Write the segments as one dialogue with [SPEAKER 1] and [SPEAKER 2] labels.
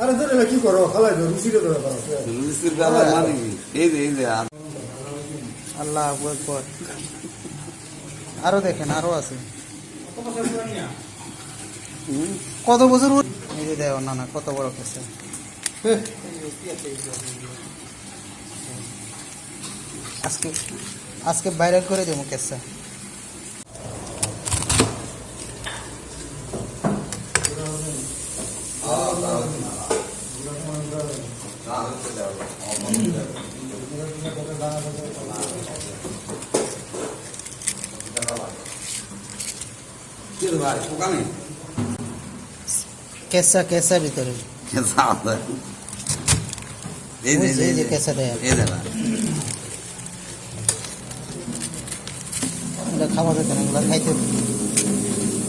[SPEAKER 1] আরে ধরে কি করো? খালাই ধরো রুচিটা ধরে করো
[SPEAKER 2] লুচির মানে কি? এই যে এই যে
[SPEAKER 3] আল্লাহ আকবর। আরও দেখেন আরও আছে। কত বছর এই যে না না কত বড় কেসা। আজকে আজকে বাইরে করে দেবো কেসা
[SPEAKER 2] কি রে ভাই পোকানে
[SPEAKER 3] কেসা কেসা ভিতরে
[SPEAKER 2] কেসা আছে এই যে
[SPEAKER 3] ওই যে-
[SPEAKER 2] এই
[SPEAKER 3] এই যে
[SPEAKER 2] যে
[SPEAKER 3] কেসা দেয়
[SPEAKER 2] এই যে ভাই
[SPEAKER 3] এটা খাওয়া যেত না এগুলো খাইতে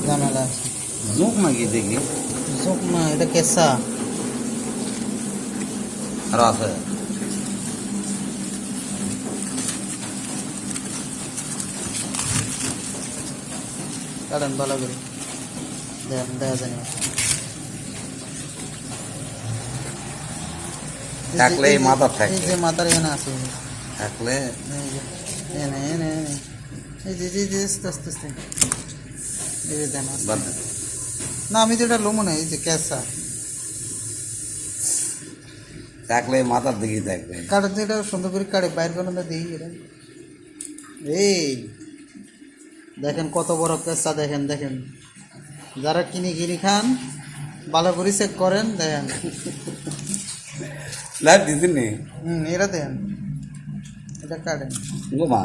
[SPEAKER 3] ঝামেলা আছে
[SPEAKER 2] মুখ নাকি দেখি
[SPEAKER 3] চোখ না এটা কেসা
[SPEAKER 2] আর আছে
[SPEAKER 3] কারণ ভালো করে দেখা যায় না
[SPEAKER 2] থাকলে এই মাথার থাকলে।
[SPEAKER 3] এই যে মাথার এখানে আছে
[SPEAKER 2] থাকলে
[SPEAKER 3] এনে এনে এই যে আস্তে আস্তে এই যে দেন না আমি তো এটা লোমো না এই যে ক্যাসা
[SPEAKER 2] থাকলে মাথার দিকে থাকবে
[SPEAKER 3] কাটে তো এটা সুন্দর করে কাটে বাইর করে না দিই এটা। এই দেখেন কত বড় কেসা দেখেন দেখেন। যারা কিনে কিনে খান ভালো করে চেক করেন দেখেন।
[SPEAKER 2] লাইট দিতেন নি?
[SPEAKER 3] হুম এটা দেখেন এটা কাটেন।
[SPEAKER 2] গো মা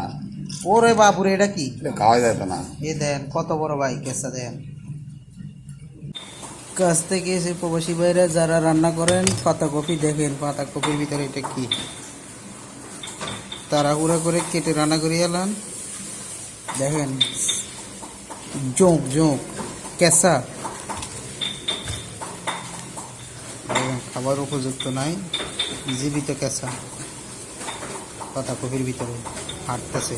[SPEAKER 3] ওরে বাপুরে এটা কি?
[SPEAKER 2] খাওয়া যেত না।
[SPEAKER 3] এই দেন কত বড় ভাই কেসা দেন কাছ থেকে এসে প্রবাসী ভাইরা যারা রান্না করেন, পাতাকপি দেখেন, পাতাকপির ভিতরে এটা কি? তারা তাড়াহুড়া করে কেটে রান্না করে এলাম দেখেন জোঁক জোঁক কেসা খাবার উপযুক্ত নাই, জীবিত কেসা পাতাকপির ভিতরে হাঁটতেছে।